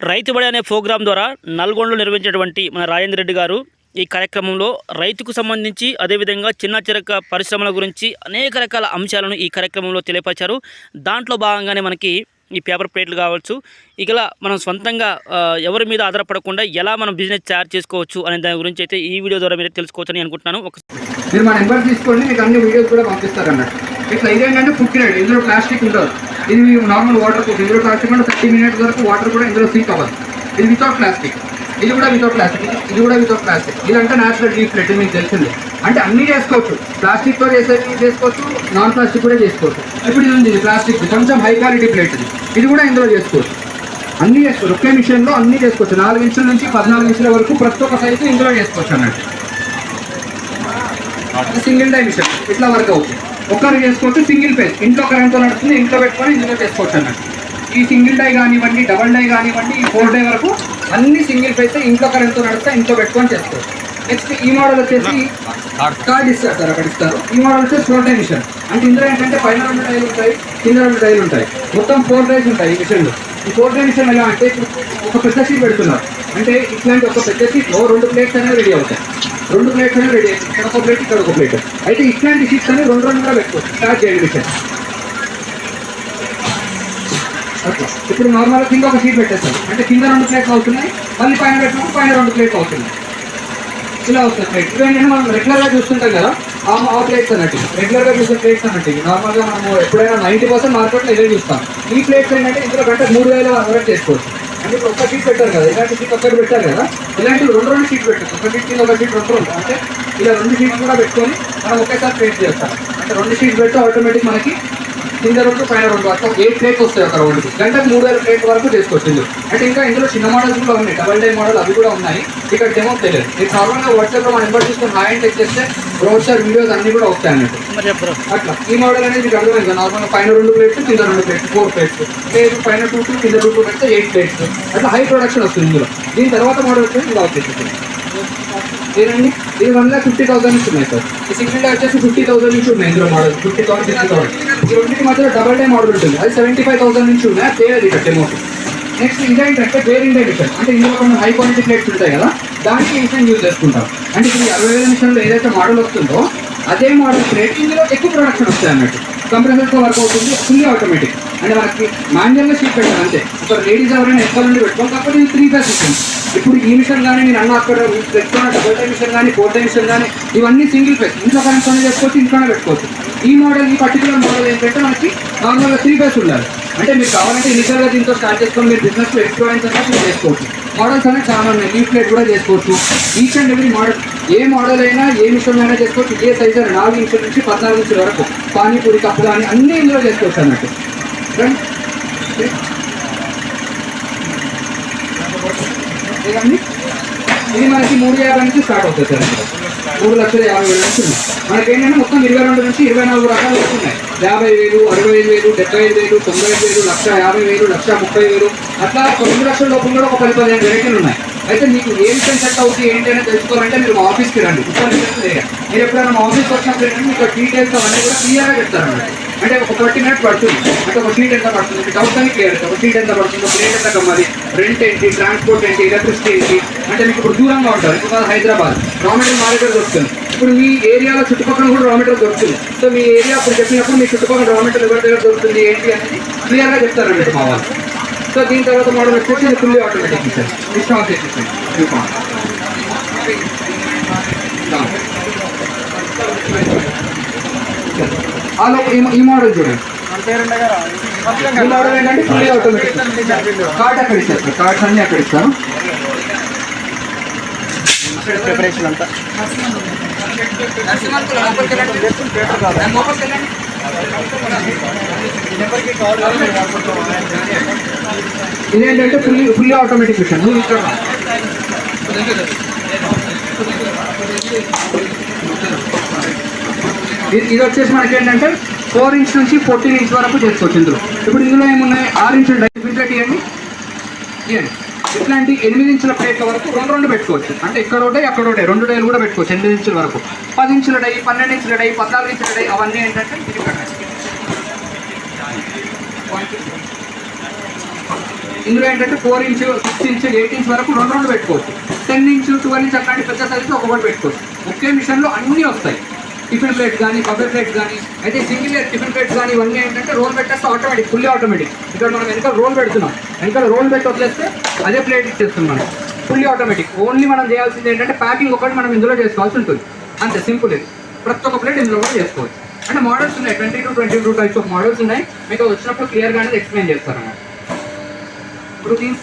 రైతు బడి అనే ప్రోగ్రాం ద్వారా నల్గొండలో నిర్వహించినటువంటి మన రాజేంద్ర రెడ్డి గారు ఈ కార్యక్రమంలో రైతుకు సంబంధించి అదేవిధంగా చిన్న చిరక పరిశ్రమల గురించి అనేక రకాల అంశాలను ఈ కార్యక్రమంలో తెలియపరిచారు. దాంట్లో భాగంగానే మనకి ఈ పేపర్ ప్లేట్లు కావచ్చు ఇలా మనం సొంతంగా ఎవరి మీద ఆధారపడకుండా ఎలా మనం బిజినెస్ తయారు చేసుకోవచ్చు అనే దాని గురించి అయితే ఈ వీడియో ద్వారా మీరు తెలుసుకోవచ్చని అనుకుంటున్నాను. ఒక మీరు మా నెంబర్ తీసుకోండి మీకు అన్ని వీడియోస్ కూడా పంపిస్తారు ఇట్లా ఇదేంటంటే పుట్టినాడు ఇందులో ప్లాస్టిక్ ఉండదు. ఇది నార్మల్ వాటర్ ప్రూఫ్ ఇందులో థర్టీ మినిట్స్ వరకు వాటర్ కూడా ఇందులో సీక్ అవ్వదు. ఇది వితౌట్ ప్లాస్టిక్ ఇది కూడా వితౌట్ ప్లాస్టిక్ ఇది కూడా వితౌట్ ప్లాస్టిక్ ఇదంటే న్యాచురల్ డీప్ ప్లేట్ మీకు తెలిసింది. అంటే అన్ని చేసుకోవచ్చు. ప్లాస్టిక్తో చేసే చేసుకోవచ్చు నాన్ ప్లాస్టిక్ కూడా చేసుకోవచ్చు. ఇప్పుడు ఇది ఉంది ప్లాస్టిక్ కొంచెం హై క్వాలిటీ ప్లేట్ ఇది. ఇది కూడా ఇందులో చేసుకోవచ్చు. అన్ని చేసుకోవచ్చు ఒకే మిషన్లో అన్ని చేసుకోవచ్చు. నాలుగు ఇంచుల నుంచి పద్నాలుగు ఇంచుల వరకు ప్రతి ఒక్క సైజు ఇందులో చేసుకోవచ్చు అన్నట్టు. సింగిల్ డై మిషన్ ఇట్లా వర్క్ అవుతుంది. ఒక్కరు చేసుకోవచ్చు సింగిల్ పేజ్ ఇంట్లో కరెంట్తో నడుస్తుంది ఇంట్లో పెట్టుకొని ఇందులో చేసుకోవచ్చు అన్నట్టు. ఈ సింగిల్ డై కానివ్వండి డబల్ డై కానివ్వండి ఈ ఫోర్ డై వరకు అన్ని సింగిల్ పేజ్ ఇంట్లో కరెంట్తో నడిస్తే ఇంట్లో పెట్టుకొని చేసుకోవచ్చు. నెక్స్ట్ ఈ మోడల్ వచ్చేసి కార్డ్ ఇస్తారు సార్ అక్కడ ఇస్తారు. ఈ మోడల్ వచ్చేసి ఫోర్ డై మిషన్. అంటే ఇందులో ఏంటంటే పైన రెండు డైలు ఉంటాయి కింద రెండు డైలు ఉంటాయి. మొత్తం ఫోర్ డైస్ ఉంటాయి ఈ మిషన్లో. ఈ ఫోర్ డై మిషన్ ఎలా అంటే ఒక పెద్ద షీట్ పెడుతున్నారు. అంటే ఇట్లాంటి ఒక పెద్ద షీట్లో రెండు ప్లేట్స్ అనేవి రెడీ అవుతాయి. రెండు ప్లేట్స్ రెడీ అవుతాయి ఇక్కడ ఒక ప్లేట్ ఇక్కడ ఒక ప్లేట్ అయితే ఇట్లాంటి షీట్స్ అని రెండు రెండు పెట్టుకోవచ్చు. స్టార్ట్ చేయండి సార్ ఓకే ఇప్పుడు నార్మల్గా కింద ఒక షీట్ పెట్టేస్తారు అంటే కింద రెండు ప్లేట్లు అవుతున్నాయి మళ్ళీ పైన పెట్టినప్పుడు పైన రెండు ప్లేట్లు అవుతున్నాయి. ఇలా అవుతుంది ప్లేట్ ఇవన్నీ మనం రెగ్యులర్గా చూస్తుంటాం కదా ఆ ప్లేట్స్ అన్నట్టు. రెగ్యులర్గా చూసే ప్లేట్స్ అన్నట్టు. నార్మల్గా మనము ఎప్పుడైనా నైంటీ పర్సెంట్ మార్కెట్లో ఇదే చూస్తాం. ఈ ప్లేట్స్ ఏంటంటే ఇందులో గంట మూడు వేల వరకు చేసుకోవచ్చు. అంటే ఇప్పుడు ఒక్క షీట్ పెట్టారు కదా ఇలాంటి షీట్ ఒక్కటి పెట్టారు కదా ఇలాంటి రెండు రెండు షీట్ పెట్టచ్చు ఒక షీట్ కింద ఒక షీట్ రెండు రెండు. అంటే ఇలా రెండు షీట్లు కూడా పెట్టుకొని మనం ఒకేసారి ప్లేట్ చేస్తాం. అంటే రెండు షీట్ పెడితే ఆటోమేటిక్ మనకి కింద రెండు పైన రెండు అట్లా ఎయిట్ ప్లేట్స్ వస్తాయి ఒక రౌండ్కి గంటకు మూడు వేల ప్లేట్ వరకు చేసుకోవచ్చు ఇందులో అంటే ఇంకా ఇందులో చిన్న మోడల్స్ కూడా ఉన్నాయి డబల్ డై మోడల్ అవి కూడా ఉన్నాయి. ఇక్కడ డెమో తెలియదు మీరు నార్మల్గా వాట్సాప్లో మన నెంబర్ తీసుకొని హాయ్ అని టెక్ చేస్తే బ్రౌచర్ వీడియోస్ అన్ని కూడా వస్తాయి అన్నట్టు. అట్లా. ఈ మోడల్ అనేది మీకు అర్థమైంది నార్మల్గా పైన రెండు ప్లేట్స్ కింద రెండు ప్లేట్స్ ఫోర్ ప్లేట్స్ లేదు పైన టూ టూ కింద టూ టూ పెడితే ఎయిట్ ప్లేట్స్ అట్లా హై ప్రొడక్షన్ వస్తుంది ఇందులో. దీని తర్వాత మోడల్ వచ్చేసి ఇలా వచ్చేసి ఏనండి ఇది వన్ ల్యాక్ ఫిఫ్టీ థౌసండ్ నుంచి ఉన్నాయి సార్ ఈ సింగిల్ డే వచ్చేసి ఫిఫ్టీ థౌసండ్ నుంచి ఉన్నాయి ఇందులో model fifty thousand sixty thousand ఈ రెండింటి మధ్యలో డబల్ డే మోడల్ ఉంటుంది. అది సెవెంటీ ఫైవ్ థౌసండ్ నుంచి ఉన్నాయి అది ఇక్కడ డెమోకి నెక్స్ట్ ఇదేంటంటే బేరింగ్ ఇండియా మిషన్ అంటే ఇందులో కొన్ని హై క్వాలిటీ ప్లేట్స్ ఉంటాయి కదా దానికి ఈ మిషన్ యూజ్ చేసుకుంటాం. అంటే ఇప్పుడు అరవై వేల మిషన్లో ఏదైతే మోడల్ వస్తుందో అదే మోడల్ ప్లేట్ ఇందులో ఎక్కువ ప్రొడక్షన్ వస్తాయి అన్నట్టు. కంప్రెసర్తో వర్క్ అవుతుంది ఫుల్లీ ఆటోమేటిక్ అంటే మనకి మాన్యువల్గా షీట్ పెట్టాలి అంతే. ఒక లేడీస్ ఎవరైనా ఎక్కువ నుండి పెట్టుకోవాలి? కాకపోతే ఇది త్రీ ఫేస్ ఇస్తుంది ఇప్పుడు ఈ మిషన్ కానీ నేను అన్న అక్కడ పెట్టుకున్న డబుల్ టై మిషన్ కానీ ఫోర్ టై మిషన్ కానీ ఇవన్నీ సింగిల్ ఫేస్ ఇంట్లో కరెంట్తోనే చేసుకోవచ్చు ఇంట్లోనే పెట్టుకోవచ్చు. ఈ మోడల్ ఈ పర్టికులర్ మోడల్ ఏంటంటే మనకి నార్మల్గా త్రీ ఫేస్ ఉండాలి. అంటే మీరు కావాలంటే ఇనిషియల్గా దీంతో స్టార్ట్ చేసుకొని మీరు బిజినెస్లో ఎక్స్పీరియన్స్ అనేది మీరు చేసుకోవచ్చు. మోడల్స్ అనేవి చాలా ఉన్నాయి లీఫ్ ప్లేట్ కూడా చేసుకోవచ్చు. ఈచ్ అండ్ ఎవ్రీ మోడల్ ఏ మోడల్ అయినా ఏ మిషన్ అయినా చేసుకోవచ్చు ఏ సైజ్ అయినా నాలుగు ఇంచుల నుంచి పద్నాలుగు ఇంచుల వరకు. పానీపూరి కప్పు కానీ అన్ని ఇందులో చేసుకోవచ్చు అన్నట్టు రండి. ఇది మనకి మూడు యాభై నుంచి స్టార్ట్ అవుతుంది సార్ మూడు లక్షల యాభై వేల నుంచి ఉంది. మనకి ఏంటంటే మొత్తం ఇరవై రెండు నుంచి ఇరవై నాలుగు రకాలు వస్తున్నాయి. యాభై వేలు అరవై ఐదు వేలు డెబ్బై ఐదు వేలు తొంభై ఐదు వేలు లక్ష యాభై వేలు లక్ష ముప్పై వేలు అట్లా తొమ్మిది రెండు లక్షల లోపల కూడా ఒక పది పదిహేను వెరైటీలు ఉన్నాయి. అయితే మీకు ఏ విషయం సెట్ అవుతుంది ఏంటి అనేది తెలుసుకోవాలంటే మీరు మా ఆఫీస్కి రండి. ఏరియా మీరు ఎప్పుడైనా మా ఆఫీస్కి వచ్చినప్పుడు ఏంటంటే మీకు డీటెయిల్స్ అవన్నీ కూడా క్లియర్గా చెప్తారండి అంటే ఒక థర్టీ మినిట్స్ పడుతుంది. అంటే ఒక సీట్ ఎంత పడుతుంది? మీకు డౌట్ అని క్లియర్ ఒక సీట్ ఎంత పడుతుంది ప్లేట్ ఎంత కమ్మాలి? రెంట్ ఏంటి? ట్రాన్స్పోర్ట్ ఏంటి? ఎలక్ట్రిసిటీ ఏంటి? అంటే మీకు ఇప్పుడు దూరంగా ఉంటారు. ఇప్పుడు హైదరాబాద్. రా మెటీరియల్ మా దగ్గర దొరుకుతుంది. ఇప్పుడు మీ ఏరియాలో చుట్టుపక్కల కూడా రా మెటీరియల్ దొరుకుతుంది. సో మీ ఏరియా అప్పుడు చెప్పినప్పుడు మీ చుట్టుపక్కల రా మెటీరియల్ ఎవరి దగ్గర దొరుకుతుంది ఏంటి అనేది క్లియర్గా చెప్తారండి మా వాళ్ళు. సో దీని తర్వాత మోడల్ వచ్చేసి ఇది ఫుల్లీ ఆటోమేటిక్ సార్ ఇష్టం వచ్చేసి హలో ఈ మోడల్ చూడండి. ఈ మోడల్ ఏంటంటే ఫుల్లీ ఆటోమేటిక్ కార్డ్ అక్కడ ఇస్తారు సార్ కార్డ్స్ అన్ని అక్కడ ఇస్తారు. ప్రిపరేషన్ అంతా. ఇదేంటంటే ఫుల్లీ ఫుల్లీ ఆటోమేటిక్ మిషన్ ఇక్కడ ఇది ఇది వచ్చేసి మనకి ఏంటంటే ఫోర్ ఇంచ్ నుంచి ఫోర్టీన్ ఇంచ్ వరకు చేసుకోవచ్చు ఇందులో. ఇప్పుడు ఇందులో ఏమున్నాయి? ఆరు ఇంచులు డై ఇవ్వండి ఇవ్వండి ఇట్లాంటి ఎనిమిది ఇంచుల ప్లేట్ల వరకు రెండు రెండు పెట్టుకోవచ్చు. అంటే ఇక్కడ ఒకటే అక్కడ ఒకటే రెండు డైలు కూడా పెట్టుకోవచ్చు ఎనిమిది ఇంచుల వరకు. పది ఇంచుల డై పన్నెండు ఇంచుల డై పద్నాలుగు ఇంచుల డై అవన్నీ ఏంటంటే ఇందులో ఏంటంటే four inch six inch eight inch వరకు రెండు రెండు పెట్టుకోవచ్చు. టెన్ ఇంచ్ ట్వెల్వ్ ఇంచ్ అట్లాంటి పెద్ద సైజు ఒక్కొక్కటి పెట్టుకోవచ్చు. ఒకే మిషన్లో అన్నీ వస్తాయి. టిఫిన్ ప్లేట్ కానీ బఫే ప్లేట్ కానీ అయితే సింగిల్ టిఫిన్ ప్లేట్స్ కానీ ఇవన్నీ ఏంటంటే రోల్ పెట్టేస్తే ఆటోమేటిక్ ఫుల్లీ ఆటోమేటిక్ ఇక్కడ మనం వెనక రోల్ పెడుతున్నాం. వెనక రోల్ పెట్టి వదిలేస్తే అదే ప్లేట్ ఇచ్చేస్తుంది మనం. ఫుల్లీ ఆటోమేటిక్ ఓన్లీ మనం చేయాల్సింది ఏంటంటే ప్యాకింగ్ ఒకటి మనం ఇందులో చేసుకోవాల్సి ఉంటుంది. అంతే సింపుల్ ఇది. ప్రతి ఒక్క ప్లేట్ ఇందులో కూడా చేసుకోవచ్చు. అంటే మోడల్స్ ఉన్నాయి. Twenty to twenty two types of models ఉన్నాయి. మీకు వచ్చినప్పుడు క్లియర్గా అనేది ఎక్స్ప్లెయిన్ చేస్తారు అన్నమాట ఇప్పుడు దీని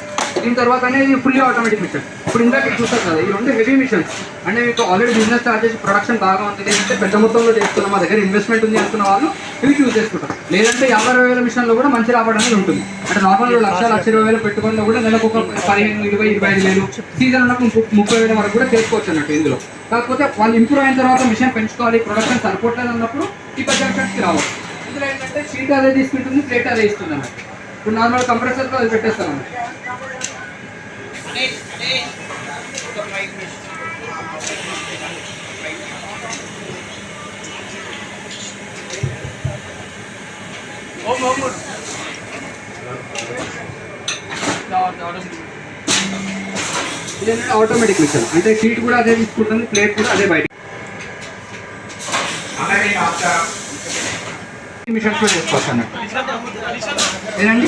దీని తర్వాత అనేది ఫుల్లీ ఆటోమేటిక్ మిషన్ ఇప్పుడు ఇందాక చూస్తారు కదా ఇవి రెండు హెవీ మిషన్స్ అంటే మీకు ఆల్రెడీ బిజినెస్ స్టార్ట్ చేసి ప్రొడక్షన్ బాగా ఉంది లేదంటే పెద్ద మొత్తంలో చేస్తున్నాం మా దగ్గర ఇన్వెస్ట్మెంట్ ఉంది అనుకున్న వాళ్ళు ఇవి చూస్ చేసుకుంటారు. లేదంటే యాభై అరవై వేల మిషన్లో కూడా మంచి రాబడి అనేది ఉంటుంది. అంటే నార్మల్ లక్ష లక్ష ఇరవై వేలు పెట్టుకున్న కూడా నెలకు ఒక పదిహేను ఇరవై ఇరవై ఐదు వేలు సీజన్ ఉన్నప్పుడు ముప్పై- వేల వరకు కూడా చేసుకోవచ్చు అన్నట్టు ఇందులో. కాకపోతే వాళ్ళు ఇంప్రూవ్ అయిన తర్వాత మిషన్ పెంచుకోవాలి ప్రొడక్షన్ సరిపోవట్లేదు అన్నప్పుడు ఈ బడ్జెట్కి రావాలి ఇందులో ఏంటంటే షీట్ అదే తీసుకుంటుంది ప్లేట్ అదే ఇస్తుంది అన్నట్టు. ఇప్పుడు నార్మల్ కంప్రెసర్లో అది పెట్టేస్తాం ఇదేంటంటే ఆటోమేటిక్ మిషన్ అంటే షీట్ కూడా అదే తీసుకుంటుంది ప్లేట్ కూడా అదే బయట మిషన్స్ కూడా చేసుకోవచ్చు అన్నట్టు. ఏదండి?